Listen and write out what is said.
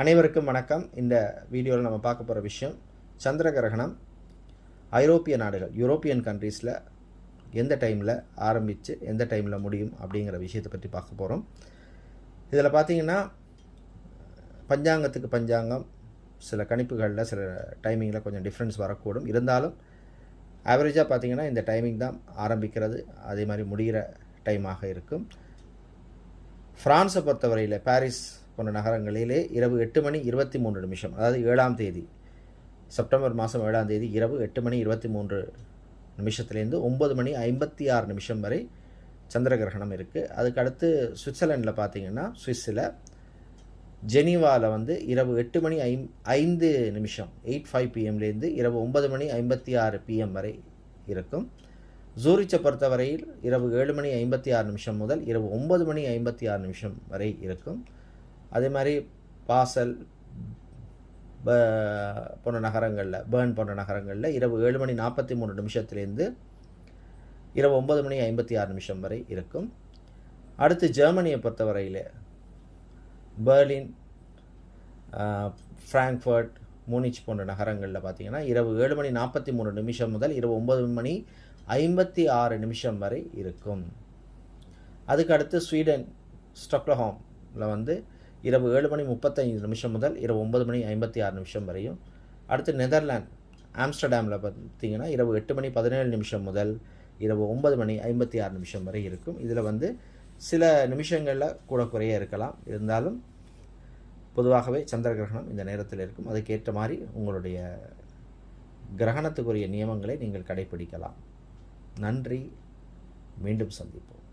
அனைவருக்கும் வணக்கம். இந்த வீடியோவில் நம்ம பார்க்க போகிற விஷயம் சந்திர கிரகணம் ஐரோப்பிய நாடுகள் யூரோப்பியன் கண்ட்ரீஸில் எந்த டைமில் ஆரம்பித்து எந்த டைமில் முடியும் அப்படிங்கிற விஷயத்தை பற்றி பார்க்க போகிறோம் இதில் பார்த்தீங்கன்னா பஞ்சாங்கத்துக்கு பஞ்சாங்கம் சில கணிப்புகளில் சில டைமிங்கில் கொஞ்சம் டிஃப்ரென்ஸ் வரக்கூடும். இருந்தாலும் ஆவரேஜாக பார்த்தீங்கன்னா இந்த டைமிங் தான் ஆரம்பிக்கிறது. அதே மாதிரி முடிகிற டைமாக இருக்கும். ஃப்ரான்ஸை பொறுத்தவரையில் பாரிஸ் போன்ற நகரங்களிலே இரவு எட்டு மணி இருபத்தி மூன்று நிமிஷம் அதாவது ஏழாம் தேதி செப்டம்பர் மாதம் ஏழாம் தேதி இரவு எட்டு மணி இருபத்தி மூன்று நிமிஷத்துலேருந்து ஒம்பது மணி ஐம்பத்தி ஆறு நிமிஷம் வரை சந்திர கிரகணம் இருக்குது அதுக்கு அடுத்து சுவிட்சர்லாண்டில் பார்த்தீங்கன்னா சுவிஸில் ஜெனீவாவில் வந்து இரவு எட்டு மணி ஐம் ஐந்து நிமிஷம் எயிட் ஃபைவ் பிஎம்லேருந்து இரவு ஒன்பது மணி ஐம்பத்தி ஆறு பிஎம் வரை இருக்கும். ஜூரிச்சை பொறுத்தவரையில் இரவு ஏழு மணி ஐம்பத்தி ஆறு நிமிஷம் முதல் இரவு ஒன்பது மணி ஐம்பத்தி ஆறு நிமிஷம் வரை இருக்கும். அதே மாதிரி பாசல் ப போன்ற நகரங்களில் பேர்ன் போன்ற நகரங்களில் இரவு ஏழு மணி நாற்பத்தி மூணு நிமிஷத்துலேருந்து இரவு ஒன்பது மணி ஐம்பத்தி ஆறு நிமிஷம் வரை இருக்கும். அடுத்து ஜெர்மனியை பொறுத்தவரையில் பெர்லின் ஃப்ராங்க்ஃபர்ட் மூனிச் போன்ற நகரங்களில் பார்த்தீங்கன்னா இரவு ஏழு மணி நாற்பத்தி மூணு நிமிஷம் முதல் இரவு ஒன்பது மணி ஐம்பத்தி ஆறு நிமிஷம் வரை இருக்கும். அதுக்கு அடுத்து ஸ்வீடன் ஸ்டொக்லஹாமில் வந்து இரவு ஏழு மணி முப்பத்தைந்து நிமிஷம் முதல் இரவு ஒம்பது மணி ஐம்பத்தி ஆறு நிமிஷம் வரையும். அடுத்து நெதர்லாண்ட் ஆம்ஸ்டர்டாமில் பார்த்தீங்கன்னா இரவு எட்டு மணி பதினேழு நிமிஷம் முதல் இரவு ஒன்பது மணி ஐம்பத்தி ஆறு நிமிஷம் வரை இருக்கும். இதில் வந்து சில நிமிஷங்களில் கூட குறைய இருக்கலாம். இருந்தாலும் பொதுவாகவே சந்திர கிரகணம் இந்த நேரத்தில் இருக்கும். அதுக்கேற்ற மாதிரி உங்களுடைய கிரகணத்துக்குரிய நியமங்களை நீங்கள் கடைபிடிக்கலாம். நன்றி. மீண்டும் சந்திப்போம்.